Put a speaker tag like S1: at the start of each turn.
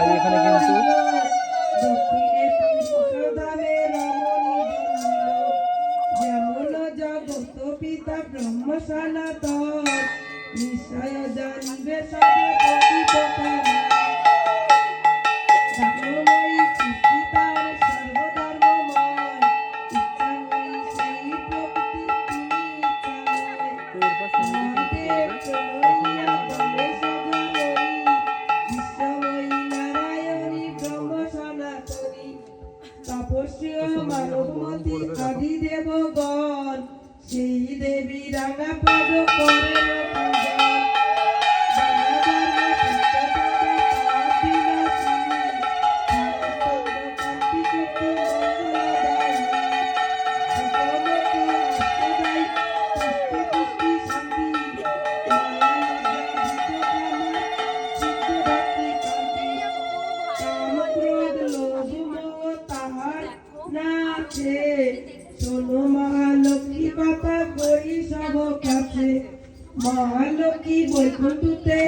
S1: ভাই এখানে
S2: জগত পিতা ব্রহ্ম সনাতন নিশ্চয় জানিবে সবে প্রকৃত মানবমতী আদি দেবগণ সেই দেবী রাঙা পদ করেন শোনো মহালক্ষ্মী কথা করি সব কাছে। মহালক্ষ্মী বৈকুণ্ঠতে